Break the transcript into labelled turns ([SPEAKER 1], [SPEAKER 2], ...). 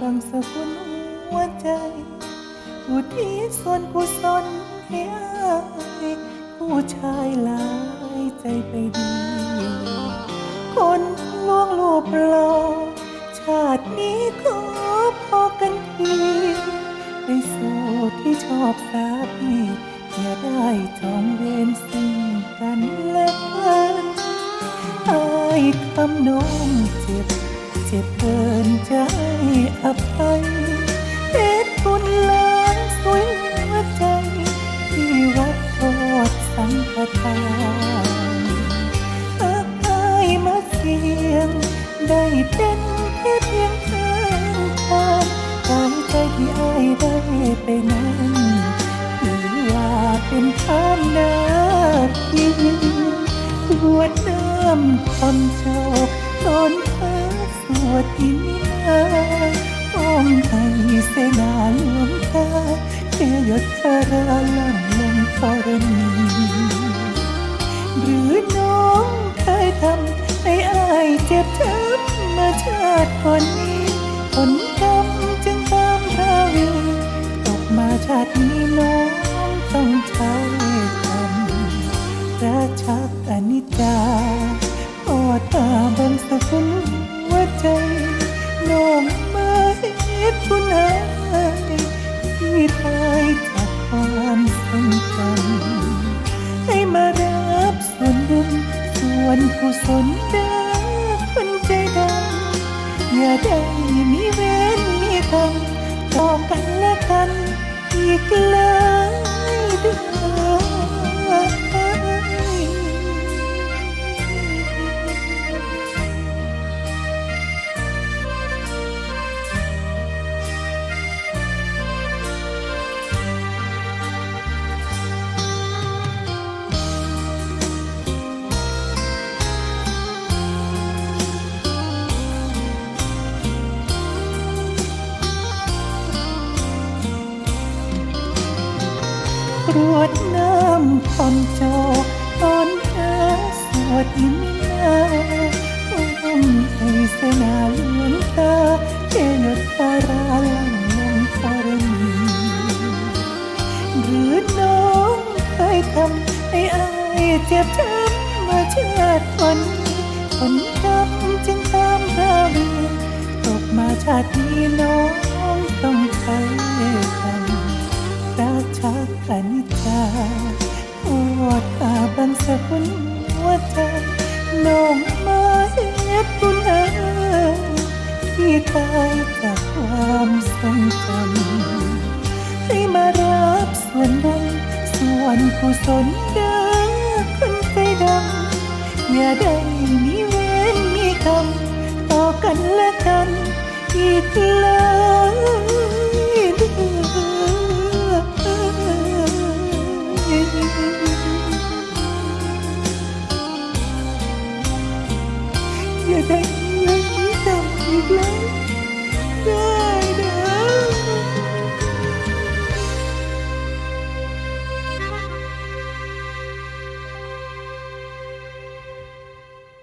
[SPEAKER 1] บางสกุลหัวใจ อุทิศส่วนกุศลให้อายผู้ชายหลายใจไปดี คนลวงลูปลอชาตินี้ขอพอกันทีไปสู่ที่ชอบสาพี่อย่าได้จองเวรซึ่งกันและกันอายคำน้อง เจ็บเกินใจอภัยเพชรบุญล้านสวยหัวใจ ที่วัดโทษสังฆทานอับอายมาเสียง ได้เป็นแค่เพียงทางผ่านกายใจที่อายได้ไปนั้นถือว่าเป็นทานนาทีบวดน้ำความโชค ตอนฟ้าสวดอินนาอ้อมให้เสนาหลวงตาเทยศธาราลังลงธรณีหรือน้องเคยทำให้อายเจ็บช้ำมาชาติก่อนนี้ผลกรรมจึงตามราวีตกมาชาตินี้น้องต้องใช้กรรมราชักอนิจจาโอดตาบัง ได้มีเวรมีกรรมต่อกันและกันอีกเลย ดน้ำความจอตอนเธอสวดอิมินาอุ้มให้เสนาหลวงตาเทยศธาราลังลงธรณีหรือน้องเคยทำให้อายเจ็บช้ำมาเชาติวันนี้ผลกรรมจึงตามราวีตกมาชาตินี้น้อง บังสกุลหัวใจน้องมาเฮ็ดบุญหาที่ตายจากความทรงจำให้มารับส่วนบุญส่วนกุศลเด้อคนใจดำอย่าได้มีเวรมีกรรมต่อกันและกันอีกเลย ออย่าได้มีเวรมีกรรมอีกแลย